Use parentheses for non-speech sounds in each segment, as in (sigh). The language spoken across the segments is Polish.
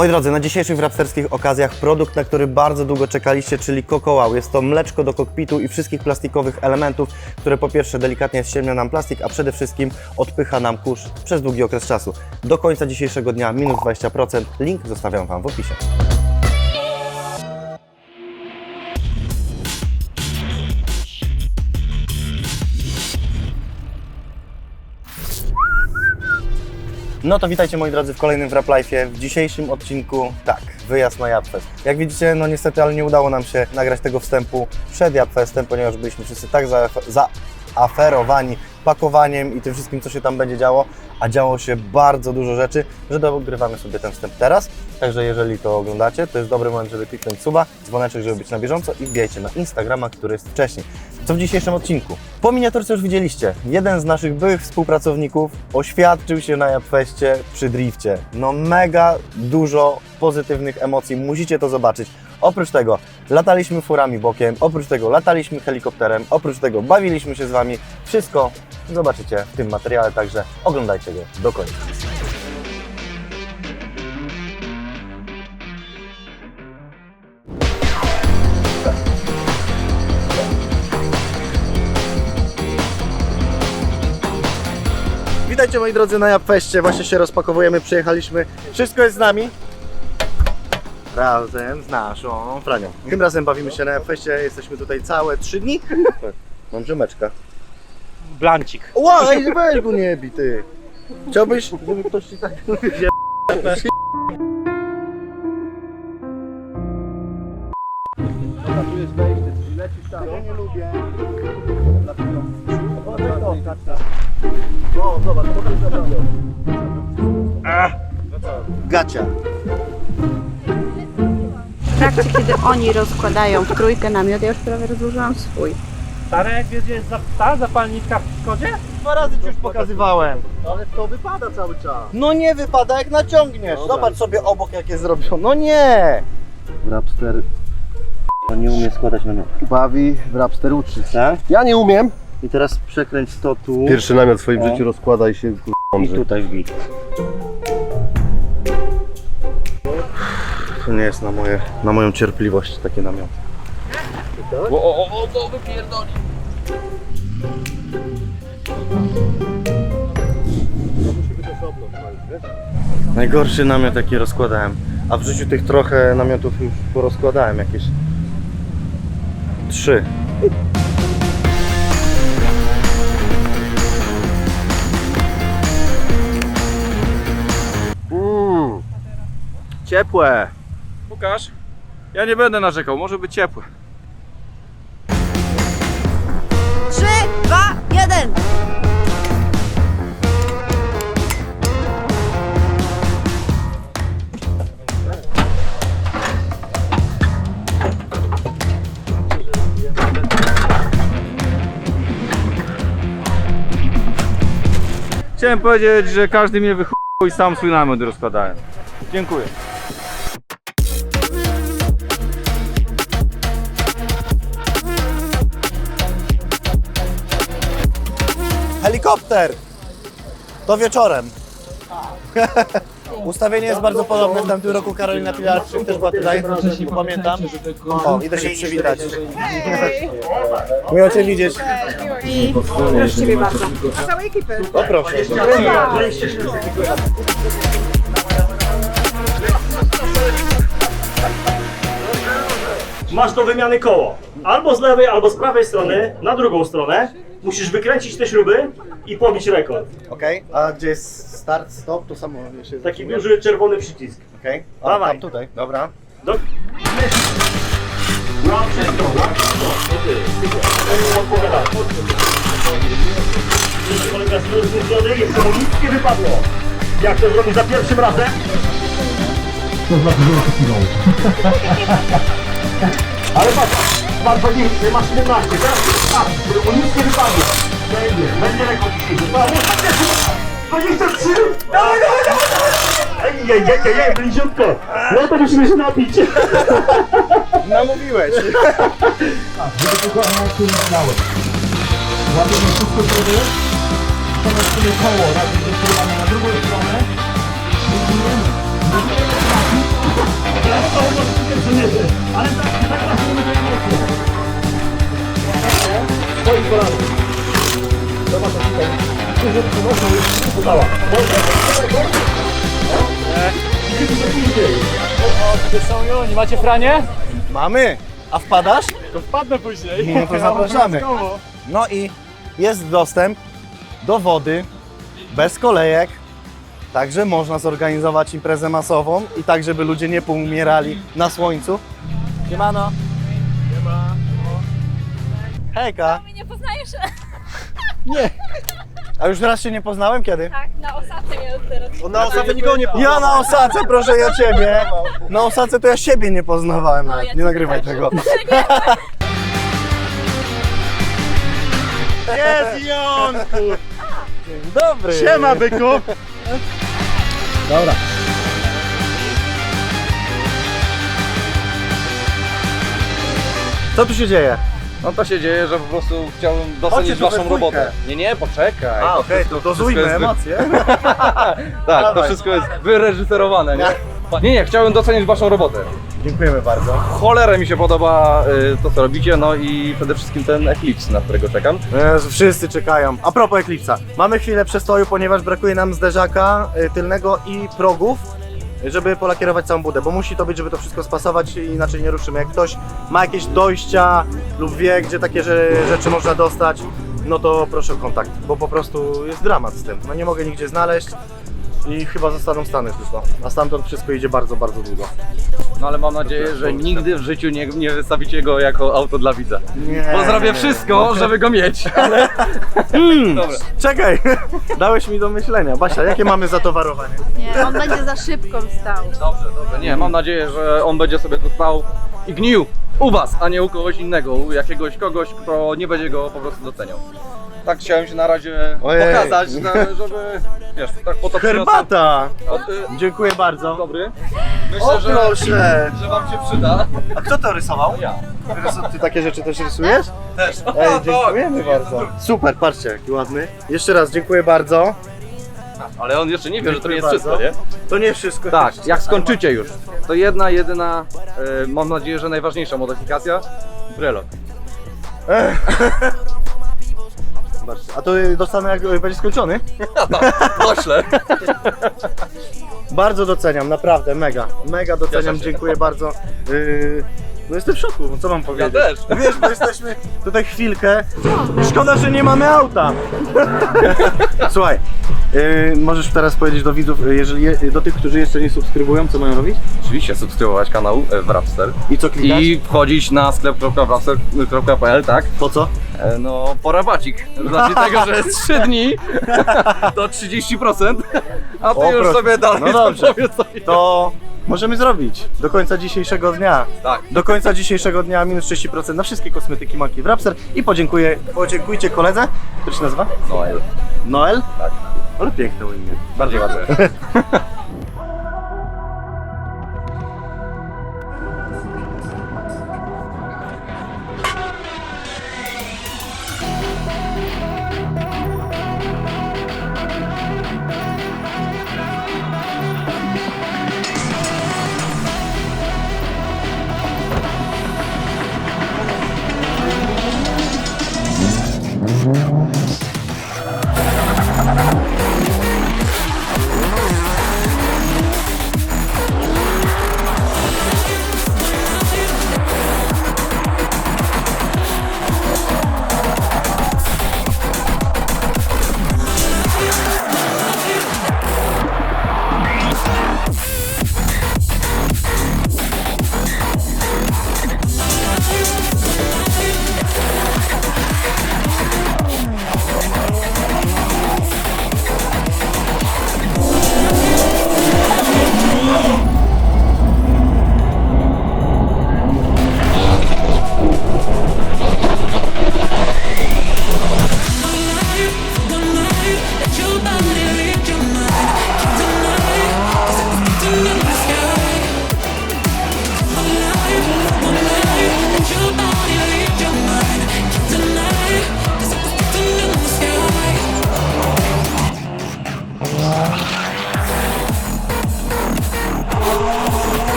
Moi drodzy, na dzisiejszych wrapsterskich okazjach produkt, na który bardzo długo czekaliście, czyli Wow. Jest to mleczko do kokpitu i wszystkich plastikowych elementów, które po pierwsze delikatnie ściemnia nam plastik, a przede wszystkim odpycha nam kurz przez długi okres czasu. Do końca dzisiejszego dnia minus 20%. Link zostawiam Wam w opisie. No to witajcie moi drodzy w kolejnym Wrap Life'ie. W dzisiejszym odcinku, tak, wyjazd na Japfest. Jak widzicie, no niestety, ale nie udało nam się nagrać tego wstępu przed Japfestem, ponieważ byliśmy wszyscy tak za- zaaferowani pakowaniem i tym wszystkim, co się tam będzie działo, a działo się bardzo dużo rzeczy, że dogrywamy sobie ten wstęp teraz. Także jeżeli to oglądacie, to jest dobry moment, żeby kliknąć suba, dzwoneczek, żeby być na bieżąco i wbijajcie na Instagrama, który jest wcześniej. Co w dzisiejszym odcinku? Po miniaturce już widzieliście. Jeden z naszych byłych współpracowników oświadczył się na Japfeście przy drifcie. No mega dużo pozytywnych emocji, musicie to zobaczyć. Oprócz tego lataliśmy furami bokiem, oprócz tego lataliśmy helikopterem, oprócz tego bawiliśmy się z Wami. Wszystko zobaczycie w tym materiale, także oglądajcie go do końca. Witajcie moi drodzy na Japfeście, właśnie się rozpakowujemy, przyjechaliśmy, wszystko jest z nami. Razem z naszą Franią. Tym razem bawimy się na Japfeście, jesteśmy tutaj całe trzy dni. (laughs) Mam ziomeczka. Blancik. Łaj, weź go nie bij, ty. Chciałbyś, żeby ktoś ci tak (laughs) wje... Ja nie lubię. O, zobacz, pokaż naprawdę. Gacia. W trakcie, kiedy oni rozkładają w trójkę namiot, ja już prawie rozłożyłam swój. Stare, wiesz gdzie jest za, ta zapalniczka w Skodzie? Dwa razy ci już pokazywałem. Ale to wypada cały czas. No nie wypada jak naciągniesz. Zobacz sobie obok jakie zrobią. No nie. Rapster nie umie składać namiotu. bawi w Rapster uczy. Tak? Ja nie umiem. I teraz przekręć to tu Pierwszy namiot w swoim O. życiu rozkłada i się kur- i mądrzy. tutaj wbij. To nie jest na, moje, na moją cierpliwość takie namioty. O, o, o, to wypierdoli. Najgorszy namiot jaki rozkładałem. A w życiu tych trochę namiotów już porozkładałem jakieś. Trzy. Ciepłe. Łukasz, ja nie będę narzekał, może być ciepłe. 3, 2, 1! Chciałem powiedzieć, że każdy mnie wychuje i sam swój namiot rozkładałem. Dziękuję. Helikopter! To wieczorem. (laughs) Ustawienie jest bardzo podobne. W tamtym roku Karolina Pilarczyk też była tutaj, pamiętam. O, idę się przywitać. Miło Cię widzieć. I proszę Ciebie bardzo. O proszę. Masz do wymiany koło. Albo z lewej, albo z prawej strony, na drugą stronę. Musisz wykręcić te śruby i pobić rekord. Okej, a gdzie jest start, stop? To samo jeszcze jest. Taki duży czerwony przycisk. Okej, a Dawaj. tam tutaj, dobra. Do... Łap wszystko, łap wszystko. Odpowiadam. Kolega zrozumiony, jeszcze mu nic nie wypadło. Jak to zrobić za pierwszym razem? To znaczy, że Ale patrz, bardzo nie, nie masz 17, teraz żeby mu nic nie wypadło. Będzie, będzie rekord ostatnia siła. 23! Dawaj, dawaj, dawaj! Ej, ej, ej, ej, ej, bliziutko! No to musimy się napić! Namówiłeś. Żeby tylko emocje nie znały. Łapiemy wszystko śruby, przenośmy koło razem ze śrubami na drugą stronę. Wyjmujemy. Wyjmujemy to może przemierzę. Ale tak, Stoi kolano. Zobacz, jak tutaj. Dużo przynoszą. I kiedy to idzie? Są i oni, macie franie? Mamy! A wpadasz? To wpadnę później. No to zapraszamy. No i jest dostęp do wody bez kolejek. Także można zorganizować imprezę masową i tak, żeby ludzie nie poumierali na słońcu. Siemano. Hejka. Nie? A już raz się nie poznałem? Kiedy? Tak, na osace mnie teraz. Na osace nikogo nie Ja na osace, proszę ja ciebie. Na osace to ja siebie nie poznawałem nawet. ja Nie cię nagrywaj też. tego. Jest Jonku! Dzień dobry! Siema byku! Dobra. Co tu się dzieje? No to się dzieje, że po prostu chciałbym Chodźcie docenić tu we waszą dwójkę. robotę. Nie, nie, poczekaj. A, To okej, wszystko- to to dozujmy wszystko jest wy- emocje. (laughs) Tak, to Dawaj. wszystko jest wyreżyserowane, nie? Nie, nie, chciałem docenić waszą robotę. Dziękujemy bardzo. Cholerę mi się podoba y, to, co robicie, no i przede wszystkim ten Eclipse, na którego czekam. Jezu, wszyscy czekają. A propos Eclipsa. Mamy chwilę przestoju, ponieważ brakuje nam zderzaka y, tylnego i progów, żeby polakierować całą budę, bo musi to być, żeby to wszystko spasować, inaczej nie ruszymy. Jak ktoś ma jakieś dojścia lub wie, gdzie takie rze- rzeczy można dostać, no to proszę o kontakt, bo po prostu jest dramat z tym. No nie mogę nigdzie znaleźć i chyba zostaną Stany tylko. A stamtąd wszystko idzie bardzo, bardzo długo. No ale mam nadzieję, że nigdy w życiu nie, nie wystawicie go jako auto dla widza. Nie. Bo zrobię wszystko, żeby go mieć. Ale... (laughs) Dobra. Czekaj, (laughs) dałeś mi do myślenia. Basia, jakie mamy zatowarowanie? Nie, on będzie za szybką stał. Dobrze, dobrze. Nie, mam nadzieję, że on będzie sobie tu stał i gnił u was, a nie u kogoś innego, u jakiegoś kogoś, kto nie będzie go po prostu doceniał. Tak chciałem się na razie Ojej. pokazać, na- żeby, wiesz, tak po to Herbata! przyniosłem. Dziękuję bardzo. Dobry. O Myślę, że, proszę! że wam się przyda. A kto to rysował? Ja. Ty takie rzeczy też rysujesz? Też. Ej, dziękujemy bardzo. Super, patrzcie jaki ładny. Jeszcze raz dziękuję bardzo. Ale on jeszcze nie wie, że to nie jest wszystko, nie? To nie wszystko. Tak, jak skończycie już, to jedna, jedyna, e, mam nadzieję, że najważniejsza modyfikacja, brelok. (laughs) Zobaczcie. A to dostanę jak będzie skończony? (laughs) Poślę. Bardzo doceniam, naprawdę, mega. Mega doceniam, dziękuję bardzo. Yy, no jestem w szoku, co mam powiedzieć? też. Wiesz, bo jesteśmy tutaj chwilkę. Szkoda, że nie mamy auta. (laughs) Słuchaj, yy, możesz teraz powiedzieć do widzów, yy, jeżeli je, do tych, którzy jeszcze nie subskrybują, co mają robić? Oczywiście subskrybować kanał e, Wrapster I co klikać? i wchodzić na sklep.wrapster.pl, tak? Po co? E, No, po rabacik. Z racji tego, że jest 3 (laughs) dni, to 30%, a ty O, już proszę. sobie dalej No dobrze. sobie. To możemy zrobić do końca dzisiejszego dnia. Tak. Do końca dzisiejszego dnia minus 30% na wszystkie kosmetyki marki Wrapster i podziękuję, podziękujcie koledze, który się nazywa? Noel. Noel? Tak. Ale piękne imię. Bardzo ładnie. (laughs)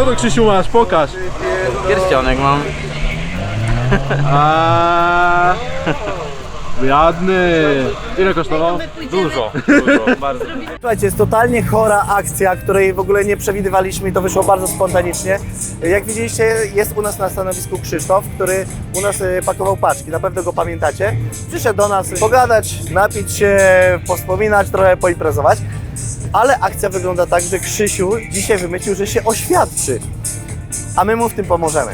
Co to Krzysiu masz? Pokaż. Pierścionek mam. A. (laughs) Biadny. Ile kosztował? Dużo, dużo, (laughs) bardzo. Słuchajcie, jest totalnie chora akcja, której w ogóle nie przewidywaliśmy i to wyszło bardzo spontanicznie. Jak widzieliście, jest u nas na stanowisku Krzysztof, który u nas y, pakował paczki, na pewno go pamiętacie. Przyszedł do nas pogadać, napić się, wspominać, trochę poimprezować. Ale akcja wygląda tak, że Krzysiu dzisiaj wymyślił, że się oświadczy. A my mu w tym pomożemy.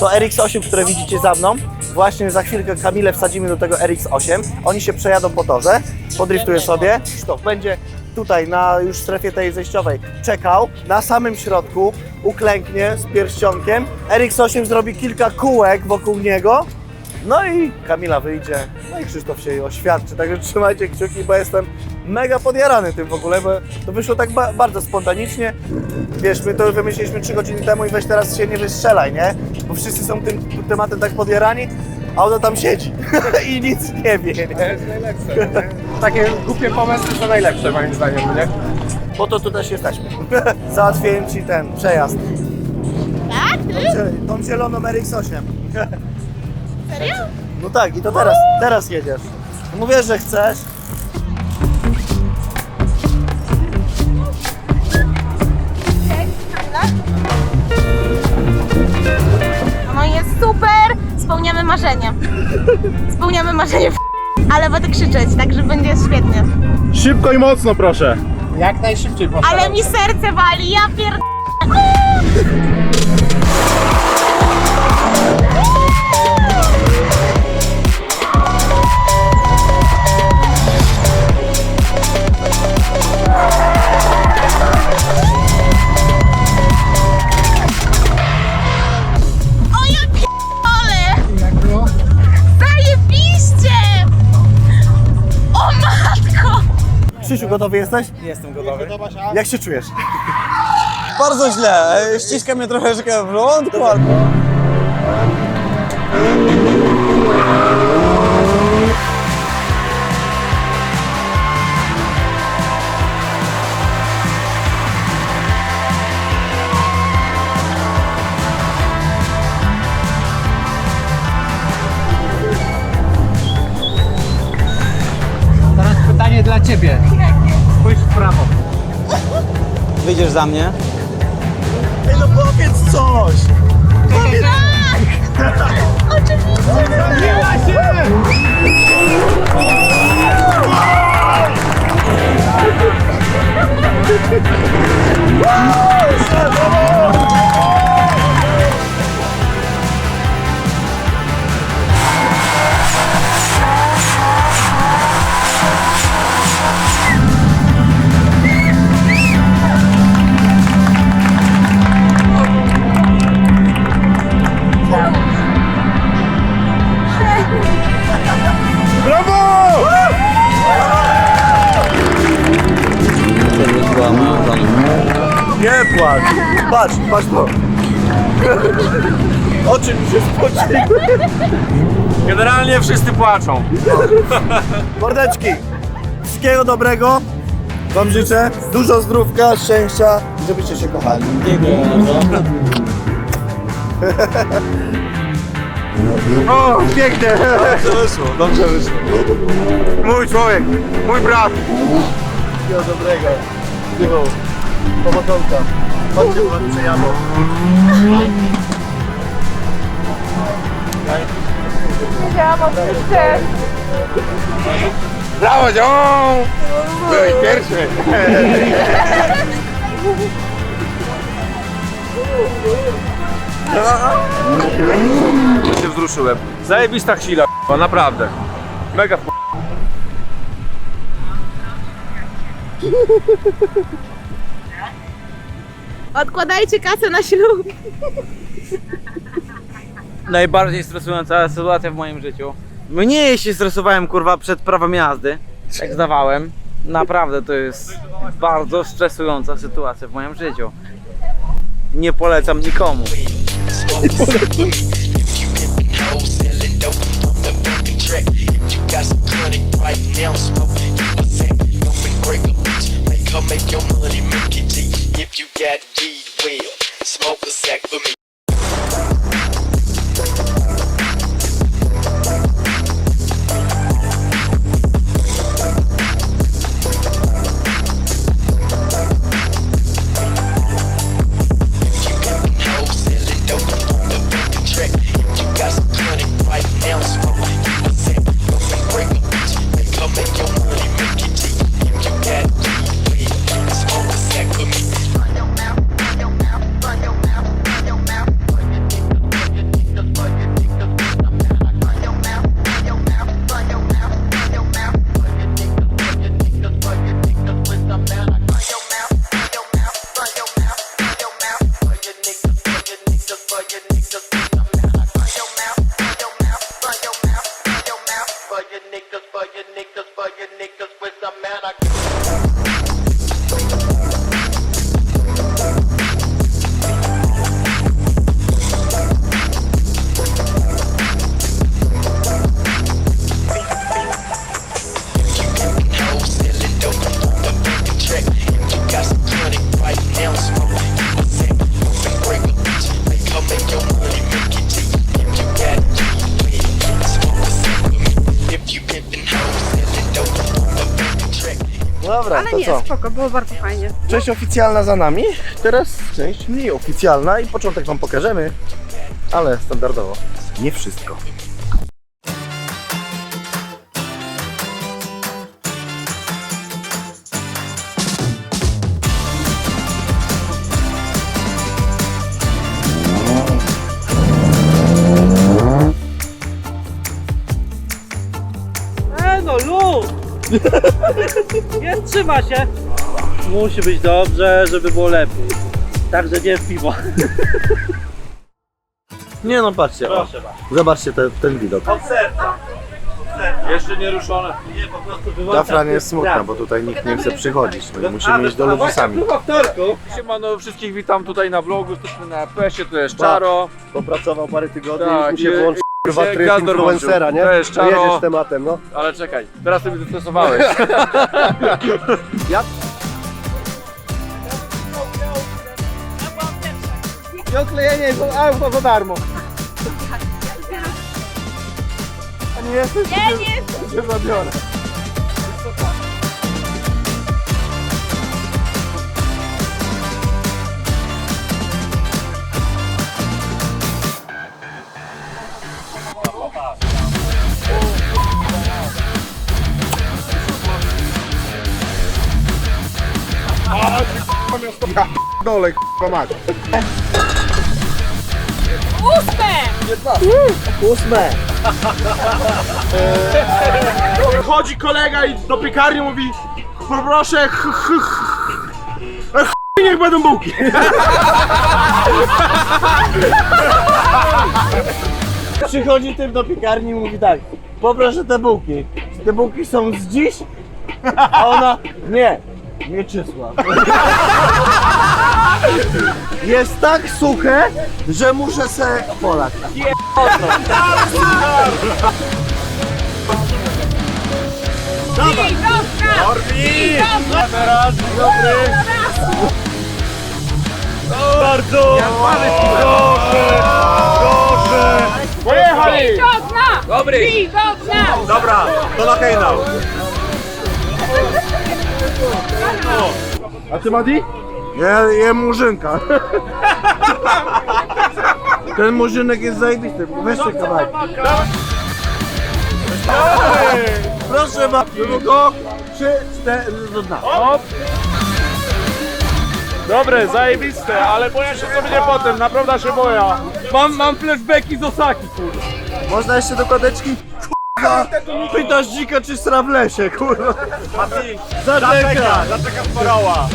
To RX8, które widzicie za mną. Właśnie za chwilkę Kamilę wsadzimy do tego RX8. Oni się przejadą po torze, podriftuje sobie. Krzysztof będzie tutaj na już strefie tej zejściowej czekał. Na samym środku uklęknie z pierścionkiem. RX8 zrobi kilka kółek wokół niego. No i Kamila wyjdzie, no i Krzysztof się jej oświadczy. Także trzymajcie kciuki, bo jestem mega podjarany tym w ogóle, bo to wyszło tak ba- bardzo spontanicznie. Wiesz, my to wymyśliliśmy 3 godziny temu i weź teraz się nie wystrzelaj, nie? Bo wszyscy są tym tematem tak podjarani, a ona tam siedzi (laughs) i nic nie wie, nie? Takie głupie pomysły są najlepsze moim zdaniem, nie? Po to tu też jesteśmy. (laughs) Załatwiłem Ci ten przejazd. Tak? Tą, tą zieloną RX-8. Serio? (laughs) No tak, i to teraz, teraz jedziesz. Mówię, że chcesz. Marzenie. Spełniamy marzenie, (laughs) ale będę krzyczeć, także będzie świetnie. Szybko i mocno proszę. Jak najszybciej proszę. Ale mi serce wali, ja pierd... gotowy jesteś? Jestem gotowy. Jak się czujesz? Bardzo źle. Ściska mnie troszeczkę w żołądku, albo... za mnie? Patrz, patrz to! (laughs) Oczy mi się spociły. Generalnie wszyscy płaczą. Mordeczki, wszystkiego dobrego Wam życzę. Dużo zdrówka, szczęścia i żebyście się kochali. (laughs) O, pięknie. Dobrze wyszło, dobrze wyszło. Mój człowiek, mój brat. Wszystkiego dobrego. Miło. Powodzonka. Chodźcie, bo was przejadą. Brawo, ziom! Byłeś pierwszy. się wzruszyłem. Zajebista chwila, k***a, naprawdę. Mega f... Odkładajcie kasę na ślub. Najbardziej stresująca sytuacja w moim życiu. Mniej się stresowałem, kurwa, przed prawem jazdy. Jak zdawałem. Naprawdę to jest bardzo stresująca sytuacja w moim życiu. Nie polecam nikomu. Make her make your money, make it G. if you got weed, will smoke a sack for me. your mouth. Nie, co? spoko, było bardzo fajnie. Część oficjalna za nami, teraz część mniej oficjalna i początek Wam pokażemy, ale standardowo nie wszystko. Trzyma się! Musi być dobrze, żeby było lepiej. Także nie piwo. (laughs) Nie no, patrzcie, o, zobaczcie te, ten widok. Jeszcze nie ruszone. Ta Fran jest smutna, bo tutaj nikt nie chce przychodzić, i musimy iść do ludzi sami. Siemano, wszystkich witam tutaj na vlogu, jesteśmy na PS-ie, tu jest Czaro. Popracował parę tygodni Tak, i mu się je- włączy kurwa się tryb influencera, nie? To jest No czaro. Jedziesz tematem, no. Ale czekaj, teraz sobie zestresowałeś. (laughs) I odklejenie jest auto za darmo. Dole, k***a mać. Ósme! Chodzi kolega i do piekarni mówi Poproszę ch, ch, ch. E, ch, niech będą bułki. Przychodzi typ do piekarni i mówi tak, poproszę te bułki. Czy te bułki są z dziś? A ona, nie, Mieczysław. (laughs) Jest tak suche, że muszę se polać. Pojechali! Dobry! Dobra, to na hejnał. A ty Madi? Ja jem murzynka. Ten murzynek jest zajebisty, weźcie kawałek. Proszę bardzo, go trzy, cztery, do dna. Dobre, zajebiste, ale boję się co będzie potem, naprawdę się boję. Mam, mam flashbacki z Osaki, kurwa. Można jeszcze do kodeczki? Kurwa, pytasz dzika czy sra w lesie, kurwa. Zaczeka. Zaczeka sparała.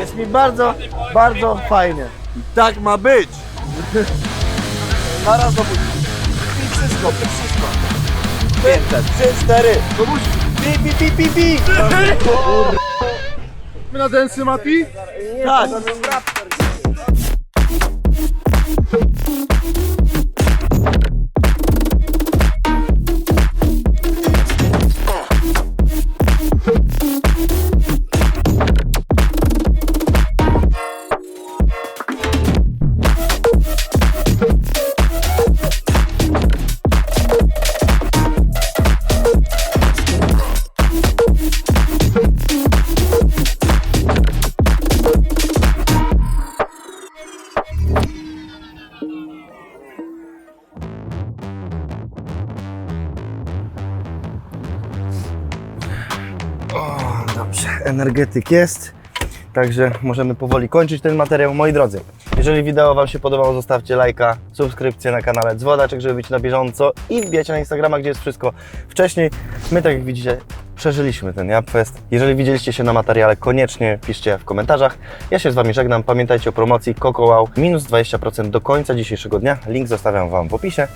Jest mi bardzo, bardzo fajnie. Tak ma być. Zaraz do buzi. I wszystko, i wszystko. 500, 3, 4. Do buzi. Pi, pi, pi, pi, pi. My na densy Mati? Tak. Energetyk jest. Także możemy powoli kończyć ten materiał. Moi drodzy, jeżeli wideo Wam się podobało, zostawcie lajka, subskrypcję na kanale Dzwodaczek, żeby być na bieżąco i wbijajcie na Instagrama, gdzie jest wszystko wcześniej. My, tak jak widzicie, przeżyliśmy ten Japfest. Jeżeli widzieliście się na materiale, koniecznie piszcie w komentarzach. Ja się z Wami żegnam. Pamiętajcie o promocji Coco Wow. Minus 20% do końca dzisiejszego dnia. Link zostawiam Wam w opisie.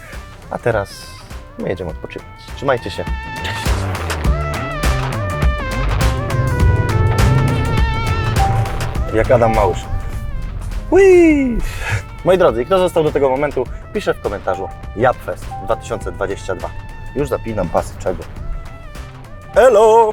A teraz my jedziemy odpoczywać. Trzymajcie się. Jak Adam Małysz. Whee! Moi drodzy, kto został do tego momentu, piszę w komentarzu Japfest 2022. Już zapinam pasy czego. Elo!